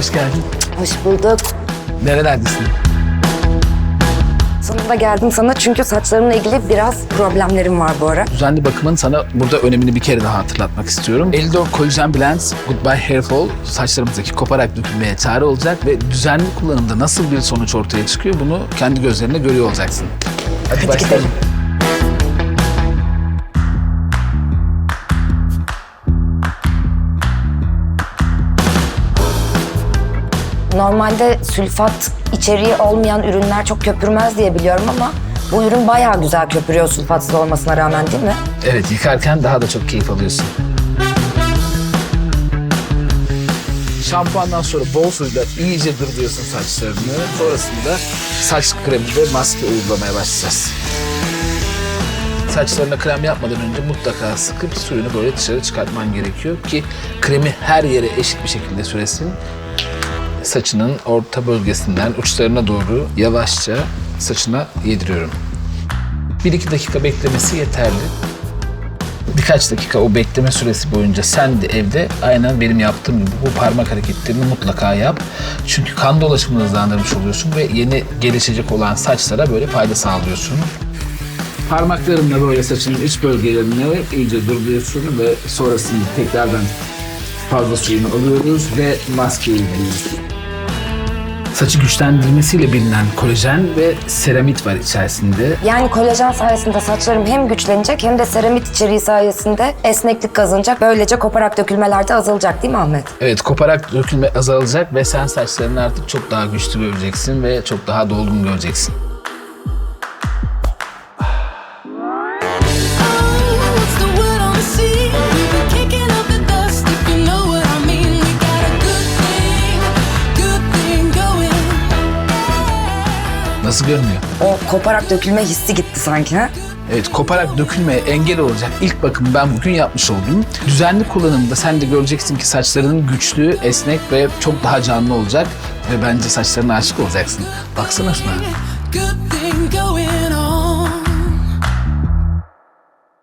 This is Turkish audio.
hoş geldin. Hoş bulduk. Nerelerdesin? Sonunda geldim sana çünkü saçlarımla ilgili biraz problemlerim var bu ara. Düzenli bakımın sana burada önemini bir kere daha hatırlatmak istiyorum. Eldor Collagen Blends Goodbye Hair Fall saçlarımızdaki koparak dökülmeye çare olacak ve düzenli kullanımda nasıl bir sonuç ortaya çıkıyor bunu kendi gözlerinde görüyor olacaksın. Hadi, başlayalım. gidelim. Normalde sülfat içeriği olmayan ürünler çok köpürmez diye biliyorum ama bu ürün bayağı güzel köpürüyor sülfatsız olmasına rağmen değil mi? Evet yıkarken daha da çok keyif alıyorsun. Şampuandan sonra bol suyla iyice dırdıyorsun saçlarını. Sonrasında saç kremi ve maske uygulamaya başlayacağız. Saçlarına krem yapmadan önce mutlaka sıkıp suyunu böyle dışarı çıkartman gerekiyor ki kremi her yere eşit bir şekilde süresin. Saçının orta bölgesinden uçlarına doğru yavaşça saçına yediriyorum. 1-2 dakika beklemesi yeterli. Birkaç dakika o bekleme süresi boyunca sen de evde aynen benim yaptığım gibi bu parmak hareketlerini mutlaka yap. Çünkü kan dolaşımını hızlandırmış oluyorsun ve yeni gelişecek olan saçlara böyle fayda sağlıyorsun. Parmaklarınla böyle saçının iç bölgelerini iyice durduruyorsun ve sonrasında tekrardan fazla suyunu alıyoruz ve maskeyi veriyoruz. Saçı güçlendirmesiyle bilinen kolajen ve seramit var içerisinde. Yani kolajen sayesinde saçlarım hem güçlenecek hem de seramit içeriği sayesinde esneklik kazanacak. Böylece koparak dökülmeler de azalacak değil mi Ahmet? Evet koparak dökülme azalacak ve sen saçlarını artık çok daha güçlü göreceksin ve çok daha dolgun göreceksin. Nasıl görünüyor? O koparak dökülme hissi gitti sanki ha? Evet koparak dökülmeye engel olacak ilk bakımı ben bugün yapmış oldum. Düzenli kullanımda sen de göreceksin ki saçların güçlü, esnek ve çok daha canlı olacak. Ve bence saçlarına aşık olacaksın. Baksana şuna.